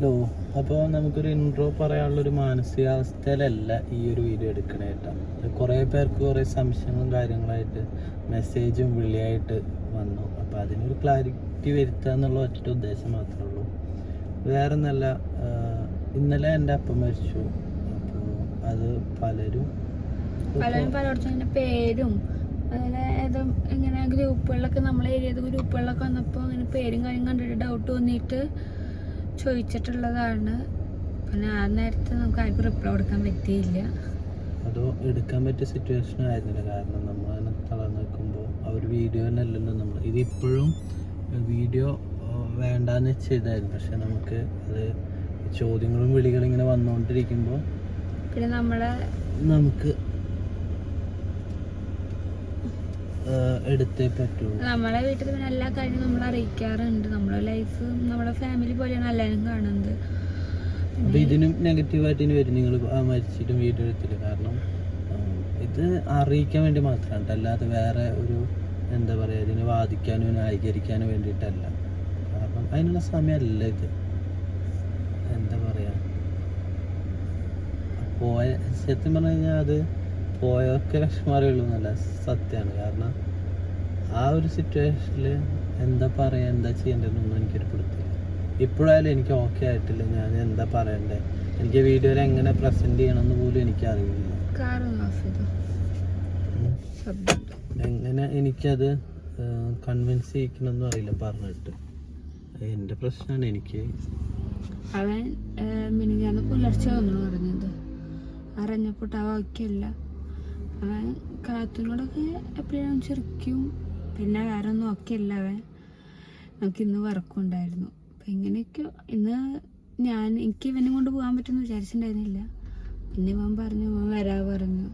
Hello അപ്പോൾ നമുക്കൊരു intro പറയാനുള്ളൊരു മാനസികാവസ്ഥയിലല്ല ഈ ഒരു വീഡിയോ എടുക്കണേ കുറേ പേർക്ക് കുറേ സംശയങ്ങളും കാര്യങ്ങളായിട്ട് മെസ്സേജും വിളിയായിട്ട് വന്നു. അപ്പോൾ അതിനൊരു ക്ലാരിറ്റി വരുത്തുക എന്നുള്ള ഒറ്റ ഉദ്ദേശം മാത്രമേ ഉള്ളൂ. വേറെ നല്ല ഇന്നലെ എന്റെ അപ്പം മരിച്ചു. അപ്പോൾ അത് പലരും പലരും പലയിടത്തും പേരും അതുപോലെ ഏതോ ഇങ്ങനെ ഗ്രൂപ്പുകളിലൊക്കെ നമ്മളെ ഏരിയ ഗ്രൂപ്പുകളിലൊക്കെ വന്നപ്പോൾ അങ്ങനെ പേരും കാര്യം കണ്ടിട്ട് ഡൗട്ട് തോന്നിയിട്ട് ചോദിച്ചിട്ടുള്ളതാണ്. പിന്നെ ആ നേരത്തെ നമുക്ക് ആർക്കും റിപ്ലൈ കൊടുക്കാൻ പറ്റിയില്ല. അതോ എടുക്കാൻ പറ്റിയ സിറ്റുവേഷൻ ആയിരുന്നില്ല. കാരണം നമ്മൾ അങ്ങനെ തളർന്ന് നിൽക്കുമ്പോൾ ആ ഒരു വീഡിയോ തന്നെ അല്ലല്ലോ നമ്മൾ. ഇതിപ്പോഴും വീഡിയോ വേണ്ടാന്ന് ചെയ്തായിരുന്നു പക്ഷെ നമുക്ക് അത് ചോദ്യങ്ങളും വിളികളും ഇങ്ങനെ വന്നുകൊണ്ടിരിക്കുമ്പോൾ പിന്നെ നമ്മളെ നമുക്ക് ആ, എടുത്തേ പറ്റുള്ളൂ നമ്മളെ വീട്ടിൽ പിന്നെ എല്ലാ കാര്യവും നമ്മൾ അറിയിക്കാറുണ്ട്. നമ്മളെ ലൈഫ് നമ്മുടെ ഫാമിലി പോലെയാണ് എല്ലാവരും കാണുന്നത്. അപ്പൊ ഇതിനും നെഗറ്റീവായിട്ട് ഇനി വരും. നിങ്ങൾ മരിച്ചിട്ടും വീഡിയോ എടുത്തില്ല. കാരണം ഇത് അറിയിക്കാൻ വേണ്ടി മാത്രമാണ്. അല്ലാതെ വേറെ ഒരു എന്താ പറയുക ഇതിനെ വാദിക്കാനും ന്യായീകരിക്കാനും വേണ്ടിയിട്ടല്ല. കാരണം അതിനുള്ള സമയമല്ല ഇത്. എന്താ പറയുക പോയ സത്യം പറഞ്ഞു കഴിഞ്ഞാൽ അത് പോയൊക്കെ വിഷമാറിയുള്ളൂ എന്നല്ല സത്യമാണ് കാരണം ആ ഒരു സിറ്റുവേഷനിൽ എന്താ പറയുക എന്താ ചെയ്യേണ്ടതെന്നൊന്നും എനിക്കൊരു പിടുത്തില്ല ഇപ്പോഴായാലും എനിക്ക് ഓക്കെ ആയിട്ടില്ല. ഞാൻ എന്താ പറയണ്ടേ? എനിക്ക് വീഡിയോയിൽ എങ്ങനെ പ്രസന്റ് ചെയ്യണമെന്ന് പോലും എനിക്ക് അറിയില്ല എങ്ങനെ എനിക്കത് കൺവിൻസ് ചെയ്യിക്കണമെന്നും അറിയില്ല പറഞ്ഞിട്ട്. എന്റെ പ്രശ്നമാണ് എനിക്ക്. അവൻ മിനിഞ്ഞാന്ന് പുലർച്ചെ വന്നു പറഞ്ഞത് അറിഞ്ഞപ്പോട്ട് അവ ഓക്കെയല്ല അവൻ കാത്തിനോടൊക്കെ എപ്പോഴും ചെറുക്കും പിന്നെ വേറെ ഒന്നും ഒക്കെ ഇല്ല അവൻ. നമുക്ക് ഇന്ന് വർക്കുണ്ടായിരുന്നു അപ്പം ഇങ്ങനെയൊക്കെ ഇന്ന് ഞാൻ എനിക്ക് ഇവനെ കൊണ്ട് പോകാൻ പറ്റുമെന്ന് വിചാരിച്ചിട്ടുണ്ടായിരുന്നില്ല. പിന്നെ ഇവൻ പറഞ്ഞു അവൻ വരാ പറഞ്ഞു.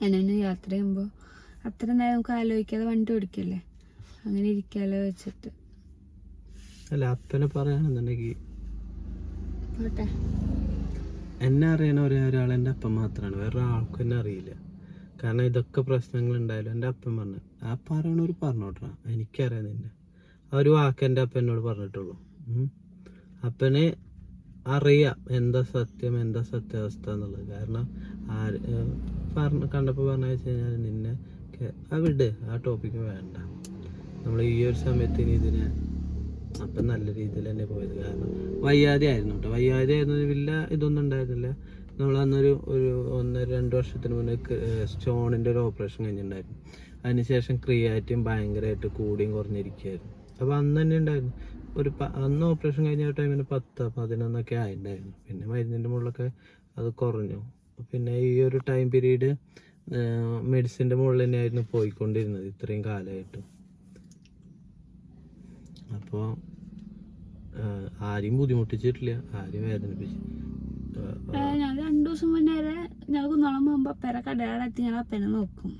എന്നെ യാത്ര ചെയ്യുമ്പോൾ അത്ര നേരം നമുക്ക് ആലോചിക്കാതെ വണ്ടി ഓടിക്കല്ലേ? അങ്ങനെ ഇരിക്കാലോ വെച്ചിട്ട്. അല്ല അപ്പനെ പറയാണെന്നുണ്ടെങ്കിൽ പോട്ടെ. എന്നെ അറിയണ ഒരേ ഒരാൾ എന്റെ അപ്പം മാത്രമാണ് വേറെ ആൾക്കും എന്നെ അറിയില്ല. കാരണം ഇതൊക്കെ പ്രശ്നങ്ങൾ ഉണ്ടായാലും എന്റെ അപ്പൻ പറഞ്ഞു ആ പറയണവർ പറഞ്ഞോട്ടാ എനിക്കറിയാം നിന്നെ. ആ ഒരു വാക്ക് എന്റെ അപ്പൻ എന്നോട് പറഞ്ഞിട്ടുള്ളൂ. അപ്പനെ അറിയാം എന്താ സത്യം എന്താ സത്യാവസ്ഥ എന്നുള്ളത്. കാരണം ആര് പറഞ്ഞ കണ്ടപ്പോൾ പറഞ്ഞു വെച്ച് കഴിഞ്ഞാൽ നിന്നെ ആ വിട് ആ ടോപ്പിക്ക് വേണ്ട. നമ്മൾ ഈ ഒരു സമയത്ത് ഇനി ഇതിനെ അപ്പം നല്ല രീതിയിൽ തന്നെ പോയത്. കാരണം വയ്യാതെ ആയിരുന്നു കേട്ടോ. വയ്യാതെ ആയിരുന്നു വലിയ ഇതൊന്നും ഉണ്ടായിരുന്നില്ല. നമ്മൾ അന്നൊരു ഒരു ഒന്നര രണ്ട് വർഷത്തിന് മുന്നേ സ്റ്റോണിന്റെ ഒരു ഓപ്പറേഷൻ കഴിഞ്ഞിട്ടുണ്ടായിരുന്നു. അതിനുശേഷം ക്രിയാറ്റിൻ ഭയങ്കരമായിട്ട് കൂടിയും കുറഞ്ഞിരിക്കുകയായിരുന്നു. അപ്പോൾ അന്ന് തന്നെ ഉണ്ടായിരുന്നു. ഒരു അന്ന് ഓപ്പറേഷൻ കഴിഞ്ഞ ടൈമിന് പത്ത് പതിനൊന്നൊക്കെ ആയിട്ടുണ്ടായിരുന്നു. പിന്നെ മരുന്നിന്റെ മുകളിലൊക്കെ അത് കുറഞ്ഞു. പിന്നെ ഈ ഒരു ടൈം പീരീഡ് മെഡിസിന്റെ മുകളിൽ തന്നെയായിരുന്നു പോയിക്കൊണ്ടിരുന്നത് ഇത്രയും കാലമായിട്ടും. അപ്പോൾ ആരെയും ബുദ്ധിമുട്ടിച്ചിട്ടില്ല ആരെയും വേദനിപ്പിച്ചു. ഞാൻ രണ്ടു ദിവസം മുന്നേ ഞങ്ങൾ കുന്നോളം പോകുമ്പോൾ അപ്പേരെ കടയുടെ എത്തി ഞങ്ങൾ അപ്പനെ നോക്കും.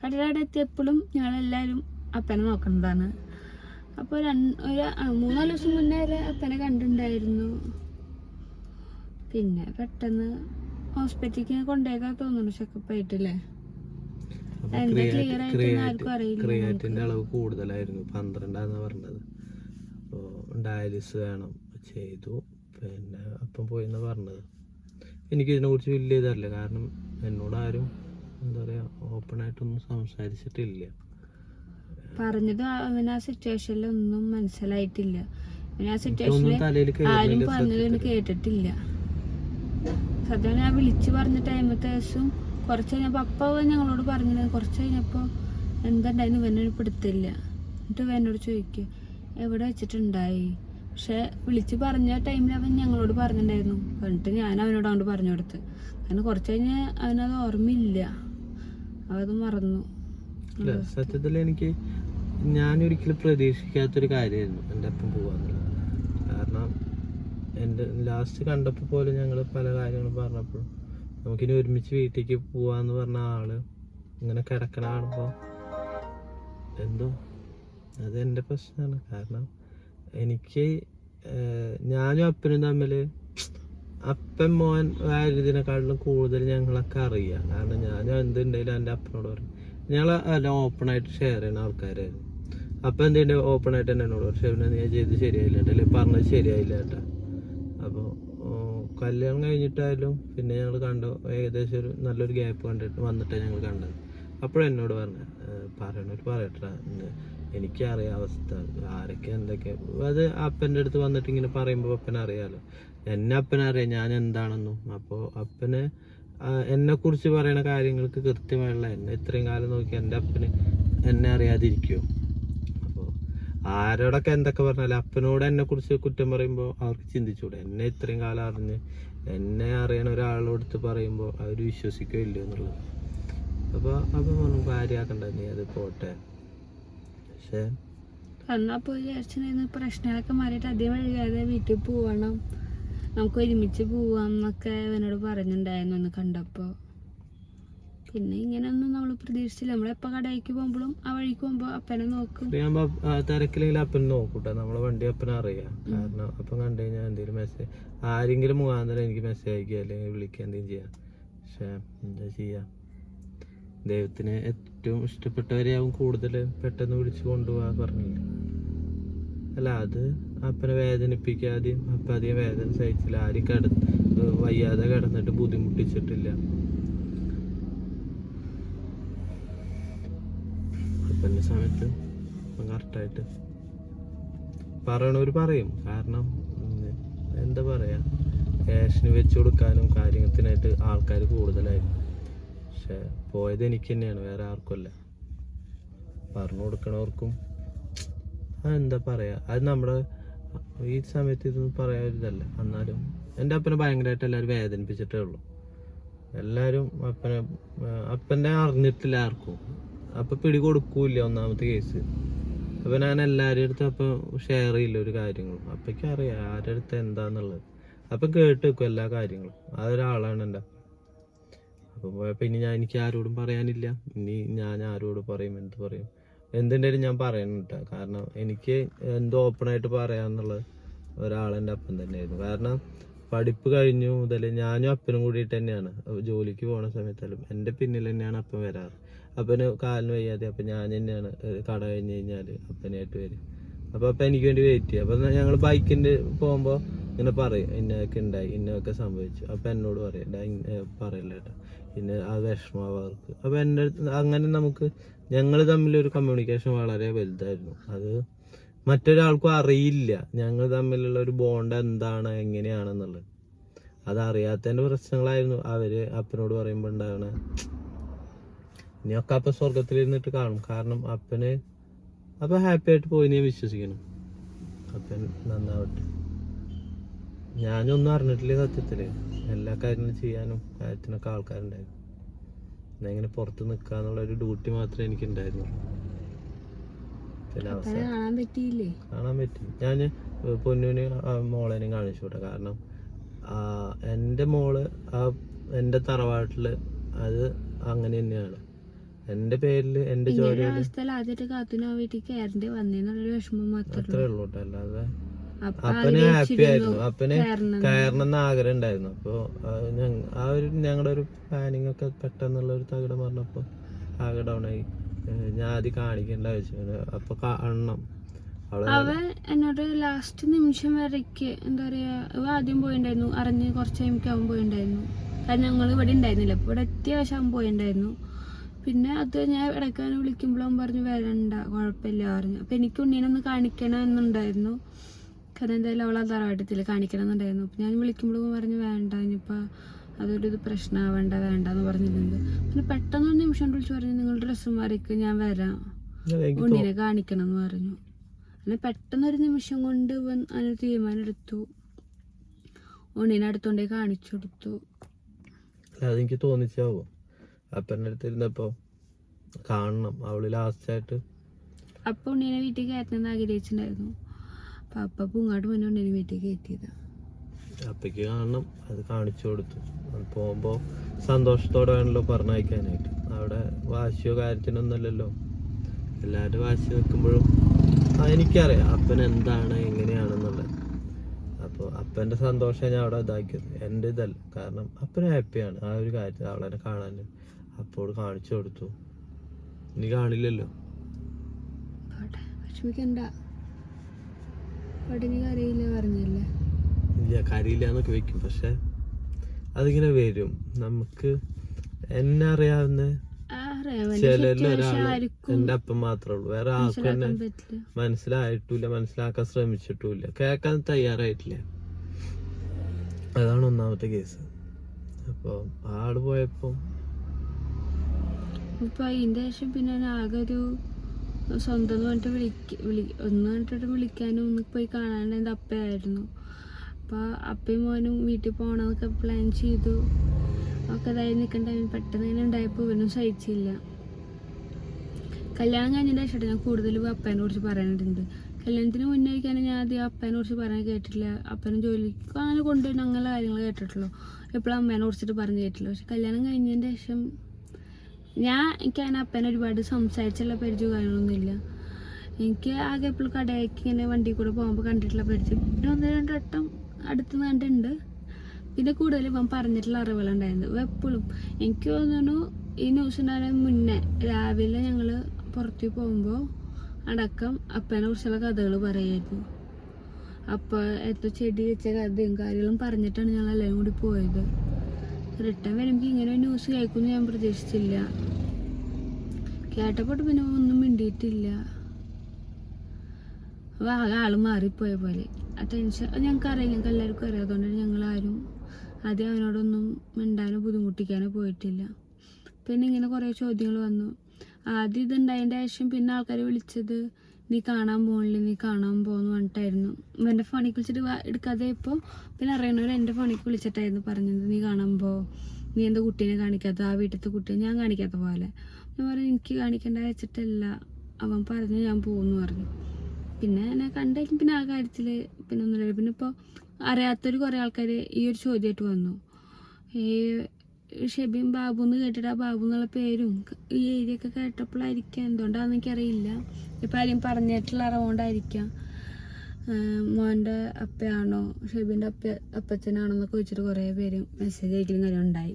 കടയുടെ എത്തിയപ്പോഴും ഞങ്ങളെല്ലാവരും അപ്പനെ നോക്കുന്നതാണ് അപ്പോൾ ഒരു മൂന്നാൽ ദിവസം മുന്നേ വരെ അപ്പനെ കണ്ടിട്ടുണ്ടായിരുന്നു. പിന്നെ പെട്ടെന്ന് ഹോസ്പിറ്റലിലേക്ക് കൊണ്ടുപോയതാ തോന്നുന്നു ചെക്കപ്പ് ആയിട്ടില്ലേ എന്താ clear ആയിട്ടൊന്നും ആർക്കും അറിയില്ല ക്രിയാറ്റിന്റെ അളവ് കൂടുതലായിരുന്നു. പന്ത്രണ്ടാന്ന് പറഞ്ഞത്. അപ്പോൾ ഡയാലിസ് വേണം. ചെയ്തു. പിന്നെ അപ്പം പോയിന്ന് പറഞ്ഞത്. എനിക്ക് ഇതിനെക്കുറിച്ച് വലിയ ഇതല്ല കാരണം എന്നോട് ആരും എന്താ പറയുക ഓപ്പണായിട്ടൊന്നും സംസാരിച്ചിട്ടില്ല. പറഞ്ഞത് അവന് ആ സിറ്റുവേഷനിൽ ഒന്നും മനസ്സിലായിട്ടില്ല. അവന് ആ സിറ്റുവേഷനിൽ ആരും പറഞ്ഞത് പറഞ്ഞതൊന്നും കേട്ടിട്ടില്ല. സത്യം ഞാൻ വിളിച്ചു പറഞ്ഞ ടൈമത്തെ ദിവസം കുറച്ച് കഴിഞ്ഞപ്പോൾ അപ്പ ഞങ്ങളോട് പറഞ്ഞത് കുറച്ച് കഴിഞ്ഞപ്പോൾ എന്തുണ്ടായിരുന്നു ഇവനൊരു പിടുത്തില്ല എന്നിട്ട് ഇവൻ ചോദിക്കും എവിടെ വെച്ചിട്ടുണ്ടായി? പക്ഷെ വിളിച്ച് പറഞ്ഞ ടൈമിൽ അവൻ ഞങ്ങളോട് പറഞ്ഞിട്ടുണ്ടായിരുന്നു എന്നിട്ട് ഞാൻ അവനോട് അങ്ങോട്ട് പറഞ്ഞു കൊടുത്ത്. കാരണം കുറച്ച് കഴിഞ്ഞ് അവനത് ഓർമ്മയില്ല. അവത് മറന്നു. സത്യത്തിൽ എനിക്ക് ഞാൻ ഒരിക്കലും പ്രതീക്ഷിക്കാത്തൊരു കാര്യമായിരുന്നു എന്റെ അപ്പം പോകാന്നുള്ളത് കാരണം എന്റെ ലാസ്റ്റ് കണ്ടപ്പോൾ പോലും ഞങ്ങൾ പല കാര്യങ്ങളും പറഞ്ഞപ്പോൾ നമുക്കിനി ഒരുമിച്ച് വീട്ടിലേക്ക് പോവാന്ന് പറഞ്ഞ ആൾ ഇങ്ങനെ കിടക്കണ കാണുമ്പോൾ എന്തോ? അത് എന്റെ പ്രശ്നമാണ് കാരണം എനിക്ക് ഞാനും അപ്പനും തമ്മിൽ അപ്പൻ മോൻ ആയതിനെക്കാട്ടിലും കൂടുതൽ ഞങ്ങളൊക്കെ അറിയാം. കാരണം ഞാനും എന്തുണ്ടെങ്കിലും എന്റെ അപ്പനോട് പറയും. ഞങ്ങൾ എല്ലാം ഓപ്പണായിട്ട് ഷെയർ ചെയ്യുന്ന ആൾക്കാരായിരുന്നു. അപ്പം എന്തുണ്ടെങ്കിൽ ഓപ്പൺ ആയിട്ട് തന്നെ എന്നോട് പക്ഷേ പിന്നെ നീ ചെയ്ത് ശരിയായില്ല. കേട്ടോ അല്ലെങ്കിൽ പറഞ്ഞത് ശരിയായില്ല അപ്പോൾ കല്യാണം കഴിഞ്ഞിട്ടായാലും പിന്നെ ഞങ്ങൾ കണ്ടു ഏകദേശം ഒരു നല്ലൊരു ഗ്യാപ്പ് കണ്ടിട്ട് വന്നിട്ടാണ് ഞങ്ങൾ കണ്ടത്. അപ്പോഴെന്നോട് പറഞ്ഞു പറയണവർ പറയട്ട എനിക്കറിയാം അവസ്ഥ ആരൊക്കെ എന്തൊക്കെ. അത് അപ്പന്റെ അടുത്ത് വന്നിട്ട് ഇങ്ങനെ പറയുമ്പോൾ അപ്പൻ അറിയാലോ. എന്നെ അപ്പനറിയാം ഞാൻ എന്താണെന്നും. അപ്പോൾ അപ്പന് എന്നെ കുറിച്ച് പറയുന്ന കാര്യങ്ങൾക്ക് കൃത്യമായുള്ള എന്നെ ഇത്രയും കാലം നോക്കി എന്റെ അപ്പന് എന്നെ അറിയാതിരിക്കുമോ ആരോടൊക്കെ എന്തൊക്കെ പറഞ്ഞാലും അപ്പനോട് എന്നെ കുറിച്ച് കുറ്റം പറയുമ്പോൾ അവർക്ക് ചിന്തിച്ചൂടെ. എന്നെ ഇത്രയും കാലം അറിഞ്ഞ് എന്നെ അറിയണ ഒരാളോടുത്ത് പറയുമ്പോൾ അവർ വിശ്വസിക്കുകയില്ല എന്നുള്ളത്. അപ്പോൾ അപ്പം പറഞ്ഞു കാര്യമാക്കണ്ട നീ അത് പോട്ടെ. പക്ഷേ അന്നപ്പോൾ വിചാരിച്ചിരുന്നു പ്രശ്നങ്ങളൊക്കെ മാറിയിട്ട് അധികം വഴിയാതെ വീട്ടിൽ പോവണം. നമുക്ക് ഒരുമിച്ച് പോവാം എന്നൊക്കെ അവനോട് പറഞ്ഞിട്ടുണ്ടായിരുന്നു ഒന്ന് കണ്ടപ്പോൾ പിന്നെ ഇങ്ങനെയൊന്നും നമ്മൾ പ്രതീക്ഷിച്ചില്ല. നമ്മളെപ്പോൾ കടയിലേക്ക് പോകുമ്പോഴും ആ വഴിക്ക് പോകുമ്പോൾ അപ്പനെ നോക്കും. ഞാൻ ബ- അപ്പനെ തിരക്കില്ലെങ്കിൽ നോക്കൂട്ടെ. നമ്മളെ വണ്ടി അപ്പനെ അറിയാം. കാരണം അപ്പം കണ്ടു കഴിഞ്ഞാൽ എന്തെങ്കിലും മെസ്സേജ് ആരെങ്കിലും മുഖാന്തരം എനിക്ക് മെസ്സേജ് അയക്കുക അല്ലെങ്കിൽ വിളിക്കുക എന്തെങ്കിലും ചെയ്യാം. പക്ഷെ എന്താ ചെയ്യാം? ദൈവത്തിന് ഏറ്റവും ഇഷ്ടപ്പെട്ടവരെയാവും കൂടുതൽ പെട്ടെന്ന് വിളിച്ചു കൊണ്ടുപോകാൻ പറഞ്ഞില്ല? അല്ല അത് അപ്പനെ വേദനിപ്പിക്കാതെയും അപ്പം അധികം വേദന സഹിച്ചില്ല. ആരും കട വയ്യാതെ കിടന്നിട്ട് ബുദ്ധിമുട്ടിച്ചിട്ടില്ല. അപ്പന്റെ സമയത്ത്? കറക്റ്റായിട്ട് പറയണവർ പറയും. കാരണം എന്താ പറയുക ക്യാഷിന് വെച്ച് കൊടുക്കാനും കാര്യത്തിനായിട്ട് ആൾക്കാർ കൂടുതലായിരുന്നു പക്ഷെ പോയത് എനിക്ക് തന്നെയാണ്. വേറെ ആർക്കുമല്ല പറഞ്ഞു കൊടുക്കണവർക്കും അതെന്താ പറയുക അത് നമ്മുടെ ഈ സമയത്ത് ഇതൊന്നും പറയാൻ ഒരിതല്ല എന്നാലും എന്റെ അപ്പനെ ഭയങ്കരമായിട്ട് എല്ലാവരും വേദനിപ്പിച്ചിട്ടേ ഉള്ളൂ. എല്ലാവരും അപ്പനെ അപ്പന്റെ അറിഞ്ഞിട്ടില്ല ആർക്കും. അപ്പൊ പിടി കൊടുക്കൂല ഒന്നാമത്തെ കേസ്. അപ്പൊ ഞാൻ എല്ലാവരുടെ അടുത്ത് അപ്പൊ ഷെയർ ചെയ്യില്ല ഒരു കാര്യങ്ങളും. അപ്പൊക്ക് അറിയാം ആരുടെ അടുത്ത് എന്താന്നുള്ളത്. അപ്പൊ കേട്ട് വെക്കും എല്ലാ കാര്യങ്ങളും. അതൊരാളാണ് എന്റെ. അപ്പൊ പോയപ്പോ ഇനി ഞാൻ എനിക്ക് ആരോടും പറയാനില്ല. ഇനി ഞാൻ ആരോട് പറയും എന്ത് പറയും. എന്തുണ്ടെങ്കിലും ഞാൻ പറയണിട്ട കാരണം എനിക്ക് എന്ത് ഓപ്പൺ ആയിട്ട് പറയാന്നുള്ള ഒരാളെന്റെ അപ്പൻ തന്നെയായിരുന്നു. കാരണം പഠിപ്പ് കഴിഞ്ഞു മുതൽ ഞാനും അപ്പനും കൂടിയിട്ട് തന്നെയാണ്. ജോലിക്ക് പോണ സമയത്തായാലും എന്റെ പിന്നിൽ തന്നെയാണ് അപ്പം വരാറ്. അപ്പന് കാലിന് വയ്യാതെ അപ്പം ഞാൻ തന്നെയാണ് കട കഴിഞ്ഞ് കഴിഞ്ഞാൽ അപ്പനായിട്ട് വരും അപ്പോൾ അപ്പം എനിക്ക് വേണ്ടി വെയിറ്റ് ചെയ്യും അപ്പം ഞങ്ങൾ ബൈക്കിന്റെ പോകുമ്പോൾ ഇങ്ങനെ പറയും ഇന്നതൊക്കെ ഉണ്ടായി ഇന്നതൊക്കെ സംഭവിച്ചു. അപ്പം എന്നോട് പറയും "ഡാ, ഇന്ന ഏഹ് പറയില്ല കേട്ടോ പിന്നെ ആ വിഷമാവർക്ക് അപ്പൊ അപ്പം എന്റെ അടുത്ത് അങ്ങനെ നമുക്ക് ഞങ്ങൾ തമ്മിലൊരു കമ്മ്യൂണിക്കേഷൻ വളരെ വലുതായിരുന്നു. അത് മറ്റൊരാൾക്കും അറിയില്ല ഞങ്ങൾ തമ്മിലുള്ള ഒരു ബോണ്ട് എന്താണ് എങ്ങനെയാണെന്നുള്ളത്. അതറിയാത്തതിന്റെ പ്രശ്നങ്ങളായിരുന്നു. അവർ അപ്പനോട് പറയുമ്പോൾ ഉണ്ടാവണ ഇനിയൊക്കെ അപ്പം സ്വർഗത്തിലിരുന്നിട്ട് കാണും. കാരണം അപ്പന് അപ്പൊ ഹാപ്പി ആയിട്ട് പോയി ഞാൻ വിശ്വസിക്കണം അപ്പൻ നന്നാവട്ടെ. ഞാനൊന്നും അറിഞ്ഞിട്ടില്ല സത്യത്തിൽ. എല്ലാ കാര്യങ്ങളും ചെയ്യാനും കാര്യത്തിനൊക്കെ ആൾക്കാരുണ്ടായിരുന്നു. ഞാൻ ഇങ്ങനെ പുറത്ത് നിൽക്കാന്നുള്ള ഒരു ഡ്യൂട്ടി മാത്രമേ എനിക്ക് ഉണ്ടായിരുന്നുള്ളൂ പിന്നെ അവസാനം കാണാൻ പറ്റി. ഞാൻ പൊന്നുവിന് മോളേനെയും കാണിച്ചു വിട്ടെ കാരണം എന്റെ മോൾ ആ എന്റെ തറവാട്ടിൽ അത് അങ്ങനെ തന്നെയാണ്. എന്റെ പേരിൽ എന്റെ അവസ്ഥയിൽ ആദ്യമായിട്ട് കാത്തുന വീട്ടിൽ കയറേണ്ടി വന്നേന്നുള്ളൊരു വിഷമം മാത്രമേ അത്രേ ഉള്ളൂ അല്ലാതെ അപ്പനെ ഹാപ്പി ആയിരുന്നു. അപ്പന് കയറണം എന്ന്. ആഗ്രഹം ഉണ്ടായിരുന്നു. അപ്പോൾ ആ ഒരു ഞങ്ങളുടെ ഒരു പ്ലാനിങ് ഒക്കെ പെട്ടെന്നുള്ള ഒരു തകിടം പറഞ്ഞപ്പോ ആകെ ഡൗൺ ആയി. ഞാൻ ആദ്യം കാണിക്കേണ്ട ആവശ്യം അപ്പൊ കാണണം. അവൻ എന്നോട് ലാസ്റ്റ് നിമിഷം വരയ്ക്ക് എന്താ പറയാ അവ ആദ്യം പോയിണ്ടായിരുന്നു. അറിഞ്ഞ് കുറച്ച് കഴിയുമ്പോൾ അവൻ പോയിണ്ടായിരുന്നു. കാരണം ഞങ്ങൾ ഇവിടെ ഉണ്ടായിരുന്നില്ല. ഇവിടെ എത്തിയ അവൻ പോയിണ്ടായിരുന്നു. പിന്നെ അത് ഞാൻ ഇടയ്ക്ക് അവനെ വിളിക്കുമ്പോൾ അവൻ പറഞ്ഞു വരണ്ട കുഴപ്പമില്ല പറഞ്ഞു. അപ്പം എനിക്ക് ഉണ്ണീനൊന്ന് കാണിക്കണം എന്നുണ്ടായിരുന്നു കാരണം എന്തായാലും അവളെ തറവാട്ടത്തിൽ കാണിക്കണം എന്നുണ്ടായിരുന്നു അപ്പം ഞാൻ വിളിക്കുമ്പോഴും പറഞ്ഞു വേണ്ട ഇനിയിപ്പോൾ അതൊരു ഇത് പ്രശ്നമാവേണ്ട വേണ്ട എന്ന് പറഞ്ഞിട്ടുണ്ട്. പിന്നെ പെട്ടെന്ന് ഒരു നിമിഷം കൊണ്ട് വിളിച്ച് പറഞ്ഞു നിങ്ങളുടെ ഡ്രസ്സ് മാറിക്ക് ഞാൻ വരാം. ഉണ്ണീനെ കാണിക്കണം എന്ന് പറഞ്ഞു. അങ്ങനെ പെട്ടെന്നൊരു നിമിഷം കൊണ്ട് ഇവൻ അതിന് തീരുമാനം എടുത്തു. ഉണ്ണീനെ അടുത്തോണ്ടേ കാണിച്ചു കൊടുത്തു. അതെനിക്ക് തോന്നിച്ചാവോ? അപ്പന്റെ അടുത്ത് ഇരുന്നപ്പോ കാണണം. അവൾ ലാസ്റ്റ് ആയിട്ട് അപ്പൊ ഉണ്ണിനെ വീട്ടിൽ കയറ്റണമെന്ന് ആഗ്രഹിച്ചിട്ടുണ്ടായിരുന്നു. അപ്പൊ അപ്പൊ ഇങ്ങോട്ട് മുന്നേ ഉണ്ണിനെ വീട്ടിൽ കയറ്റിയത്. അപ്പയ്ക്ക് കാണണം. അത് കാണിച്ചു കൊടുത്തു. അത് പോകുമ്പോ സന്തോഷത്തോടെ വേണല്ലോ പറഞ്ഞയക്കാനായിട്ട്. അവിടെ വാശിയോ കാര്യത്തിനൊന്നുമല്ലല്ലോ എല്ലാവരും വാശി വെക്കുമ്പോഴും എനിക്കറിയാം അപ്പൻ എന്താണ് എങ്ങനെയാണെന്നുള്ളത്. അപ്പോൾ അപ്പന്റെ സന്തോഷം ഞാൻ അവിടെ ഇതാക്കിയത്. എന്റെ ഇതല്ല. കാരണം അപ്പൻ ഹാപ്പിയാണ് ആ ഒരു കാര്യത്തിൽ അവളെ കാണാൻ അപ്പോൾ കാണിച്ചു കൊടുത്തു. നീ കാണില്ലല്ലോ. വിഷമിക്കണ്ട. പട്ടിണി കറിയില്ല പറഞ്ഞല്ലേ? ഇല്ല കരിയില്ല എന്നൊക്കെ വെക്കും. പക്ഷെ അതിങ്ങനെ വരും. നമുക്ക് എന്നെ അറിയാവുന്ന എന്റെ അപ്പം മാത്രമേ ഉള്ളൂ. വേറെ ആർക്കും എന്നെ മനസ്സിലായിട്ടില്ല മനസ്സിലാക്കാൻ ശ്രമിച്ചിട്ടുമില്ല കേൾക്കാൻ തയ്യാറായിട്ടില്ല. അതാണ് ഒന്നാമത്തെ കേസ്. അപ്പൊ ആൾ പോയപ്പോ ഇപ്പൊ അതിന്റെ ശേഷം പിന്നെ ഞാൻ ആകെ ഒരു സ്വന്തം പറഞ്ഞിട്ട് വിളിക്ക വിളി ഒന്ന് പറഞ്ഞിട്ട് വിളിക്കാനും ഒന്ന് പോയി കാണാനും എന്റെ അപ്പയായിരുന്നു. അപ്പൊ അപ്പയും മോനും വീട്ടിൽ പോകണമെന്നൊക്കെ പ്ലാൻ ചെയ്തു. ഒക്കെ ഇതായി നിൽക്കേണ്ട പെട്ടെന്ന് തന്നെ ഉണ്ടായപ്പോൾ ഇവനും സഹിച്ചില്ല. കല്യാണം കഴിഞ്ഞതിന്റെ ശേഷം ഞാൻ കൂടുതൽ അപ്പേനെ കുറിച്ച് പറയാനുണ്ട് കല്യാണത്തിന് മുന്നേ ആയിരിക്കാണ് ഞാൻ ആദ്യം അപ്പേനെ കുറിച്ച് പറയാൻ കേട്ടിട്ടില്ല. അപ്പനും ജോലിക്ക് അങ്ങനെ കൊണ്ടുവരുന്ന അങ്ങനെ കാര്യങ്ങൾ കേട്ടിട്ടുള്ളൂ. എപ്പോഴും അമ്മേനെ കുറിച്ചിട്ട് പറഞ്ഞു കേട്ടില്ല പക്ഷെ കല്യാണം കഴിഞ്ഞതിന്റെ ശേഷം ഞാൻ എനിക്ക് അതിന് അപ്പനെ ഒരുപാട് സംസാരിച്ചുള്ള പരിചയം കാര്യങ്ങളൊന്നുമില്ല. എനിക്ക് ആകെ എപ്പോഴും കടയ്ക്ക് ഇങ്ങനെ വണ്ടി കൂടെ പോകുമ്പോൾ കണ്ടിട്ടുള്ള പരിചയം. പിന്നെ ഒന്ന് രണ്ട് വട്ടം അടുത്ത് കണ്ടിട്ടുണ്ട് പിന്നെ കൂടുതൽ ഇവൻ പറഞ്ഞിട്ടുള്ള അറിവുകളുണ്ടായിരുന്നു. എപ്പോഴും എനിക്ക് തോന്നുന്നു ഈ ന്യൂസ് ഉണ്ടാകുന്നതിന് മുന്നേ രാവിലെ ഞങ്ങൾ പുറത്തു പോകുമ്പോൾ അടക്കം അപ്പനെ കുറിച്ചുള്ള കഥകൾ പറയായിരുന്നു. അപ്പോൾ എത്ര ചെടി വെച്ച കഥയും കാര്യങ്ങളും പറഞ്ഞിട്ടാണ് ഞങ്ങൾ എല്ലാവരും കൂടി പോയത്. റിട്ടേൺ വരുമ്പോൾ ഇങ്ങനെ ന്യൂസ് കേൾക്കുമെന്ന് ഞാൻ പ്രതീക്ഷിച്ചില്ല. കേട്ടപ്പോൾ പിന്നെ ഒന്നും മിണ്ടിയിട്ടില്ല. അപ്പോൾ ആകെ ആൾ മാറിപ്പോയ പോലെ. ആ ടെൻഷൻ ഞങ്ങൾക്ക് അറിയാം ഞങ്ങൾക്ക് എല്ലാവർക്കും അറിയാം. ഞങ്ങൾ ആരും ആദ്യം അവനോടൊന്നും മിണ്ടാനോ ബുദ്ധിമുട്ടിക്കാനോ പോയിട്ടില്ല. പിന്നെ ഇങ്ങനെ കുറേ ചോദ്യങ്ങൾ വന്നു. ആദ്യം ഇതുണ്ടായതിന്റെ ശേഷം പിന്നെ ആൾക്കാർ വിളിച്ചത് നീ കാണാൻ പോകണില്ല നീ കാണാൻ പോകുന്നു പറഞ്ഞിട്ടായിരുന്നു. എന്റെ ഫോണിൽ വിളിച്ചിട്ട് എടുക്കാതെ ഇപ്പോൾ പിന്നെ അറിയണവർ എന്റെ ഫോണിൽ വിളിച്ചിട്ടായിരുന്നു പറഞ്ഞത് നീ കാണാൻ പോ നീ എന്താ കുട്ടീനെ കാണിക്കാത്ത ആ വീട്ടിലത്തെ കുട്ടീനെ ഞാൻ കാണിക്കാത്ത പോലെ? ഞാൻ പറഞ്ഞു എനിക്ക് കാണിക്കേണ്ട വെച്ചിട്ടല്ല. അവൻ പറഞ്ഞു ഞാൻ പോകുന്നു പറഞ്ഞു. പിന്നെ എന്നെ കണ്ടായിരിക്കും പിന്നെ ആ കാര്യത്തിൽ പിന്നെ ഒന്നുമില്ല. പിന്നെ ഇപ്പോൾ അറിയാത്തൊരു കുറേ ആൾക്കാർ ഈ ഒരു ചോദ്യമായിട്ട് വന്നു. ഈ ഷെബിൻ ബാബു എന്ന് കേട്ടിട്ട് ആ ബാബു എന്നുള്ള പേരും ഈ ഏരിയ ഒക്കെ കേട്ടപ്പോഴായിരിക്കാം. എന്തുകൊണ്ടാണെന്ന് എനിക്കറിയില്ല. ഇപ്പം ആരെയും പറഞ്ഞിട്ടുള്ള അറിവുകൊണ്ടായിരിക്കാം. മോന്റെ അപ്പയാണോ ഷെബിന്റെ അപ്പ അപ്പച്ചനാണോ എന്നൊക്കെ ചോദിച്ചിട്ട് കുറേ പേര് മെസ്സേജ് അയക്കലും കാര്യം ഉണ്ടായി.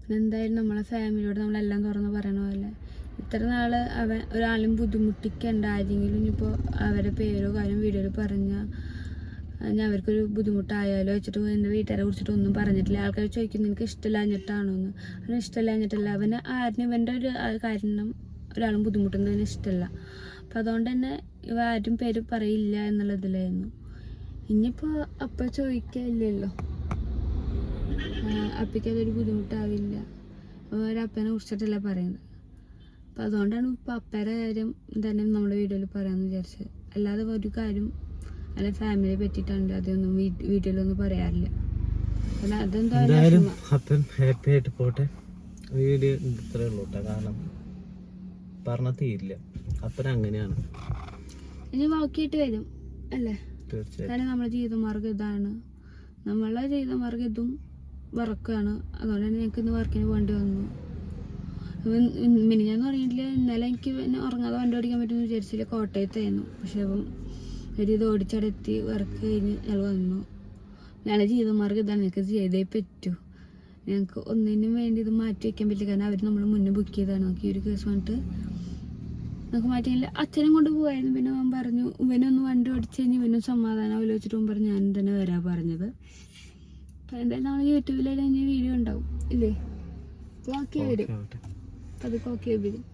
പിന്നെ എന്തായാലും നമ്മളെ ഫാമിലിയോട് നമ്മളെല്ലാം തുറന്ന് പറയണ പോലെ ഇത്ര നാൾ അവൻ ഒരാളും ബുദ്ധിമുട്ടിക്കണ്ട ആരെങ്കിലും ഇനിയിപ്പോൾ അവരുടെ പേരോ കാര്യം വീഡിയോയിൽ പറഞ്ഞാൽ ഞാൻ അവർക്കൊരു ബുദ്ധിമുട്ടായാലോ വെച്ചിട്ട് എന്റെ വീട്ടുകാരെ കുറിച്ചിട്ട് ഒന്നും പറഞ്ഞിട്ടില്ല. ആൾക്കാർ ചോദിക്കുന്നു നിനക്ക് ഇഷ്ടമില്ലാഞ്ഞിട്ടാണോ? എന്ന്. അവന് ഇഷ്ടമില്ലാഞ്ഞിട്ടല്ല. അവന് ആരും ഇവന്റെ ഒരു കാര്യം ഒരാളും ബുദ്ധിമുട്ടുന്നതിന് ഇഷ്ടമല്ല അപ്പം അതുകൊണ്ട് തന്നെ ഇവ ആരും പേര് പറയില്ല എന്നുള്ളതിലായിരുന്നു. ഇനിയിപ്പോൾ അപ്പം ചോദിക്കില്ലല്ലോ അപ്പയ്ക്ക് അതൊരു ബുദ്ധിമുട്ടാവില്ല. ഒരപ്പനെ കുറിച്ചിട്ടല്ല പറയുന്നത്. അപ്പം അതുകൊണ്ടാണ് ഇപ്പം അപ്പയുടെ കാര്യം തന്നെ നമ്മുടെ വീഡിയോയിൽ പറയാമെന്ന് വിചാരിച്ചത്. അല്ലാതെ ഒരു കാര്യം അല്ലെ ഫാമിലിയെ പറ്റിട്ടുണ്ട് അതൊന്നും വീട്ടിലൊന്നും പറയാറില്ല. എന്തായാലും അപ്പൻ ഹാപ്പി ആയിട്ട് പോട്ടെ. വീഡിയോ ഇത്രേ ഉള്ളൂ കേട്ടോ. കാരണം പറഞ്ഞ തീരില്ല. അപ്പൻ അങ്ങനെയാണ്. ഇനി ബാക്കിയായിട്ട് വരും അല്ലേ? കാരണം നമ്മുടെ ജീവിതമാർഗം ഇതാണ്. നമ്മളെ ജീവിതമാർഗം ഇതും വർക്കാണ്. അതുകൊണ്ട് തന്നെ ഞങ്ങൾക്ക് ഇന്ന് വർക്കിന് പോകേണ്ടി വന്നു. മിനിഞ്ഞാന്ന് പറഞ്ഞിട്ടില്ല ഇന്നലെ എനിക്ക് പിന്നെ ഉറങ്ങാതെ വണ്ടി ഓടിക്കാൻ പറ്റുമെന്ന് വിചാരിച്ചില്ല കോട്ടയത്തായിരുന്നു. പക്ഷെ അപ്പം ഇത് ഓടിച്ചടത്തി വർക്ക് കഴിഞ്ഞ് ഞങ്ങൾ വന്നു. ഞങ്ങളുടെ ജീവിതമാർഗം ഇതാണ് ഞങ്ങൾക്ക് ചെയ്തേ പറ്റൂ. ഞങ്ങൾക്ക് ഒന്നിനും വേണ്ടി ഇത് മാറ്റി വയ്ക്കാൻ പറ്റില്ല കാരണം അവർ നമ്മൾ മുന്നേ ബുക്ക് ചെയ്തതാണ്. നമുക്ക് ഈ ഒരു കേസ് വന്നിട്ട് നമുക്ക് മാറ്റിയില്ല അച്ഛനും കൊണ്ട് പോകായിരുന്നു പിന്നെ അവൻ പറഞ്ഞു ഇവനൊന്ന് വണ്ടി ഓടിച്ച് കഴിഞ്ഞ് ഇവനും സമാധാനം ആലോചിച്ചിട്ട് പറഞ്ഞു ഞാൻ തന്നെ വരാൻ പറഞ്ഞത്. അപ്പം എന്തായാലും നമ്മൾ യൂട്യൂബിലെല്ലാം ഇനി വീഡിയോ ഉണ്ടാവും. ഇല്ലേ? ഓക്കെ വരും. അതൊക്കെ ഓക്കെ വരും.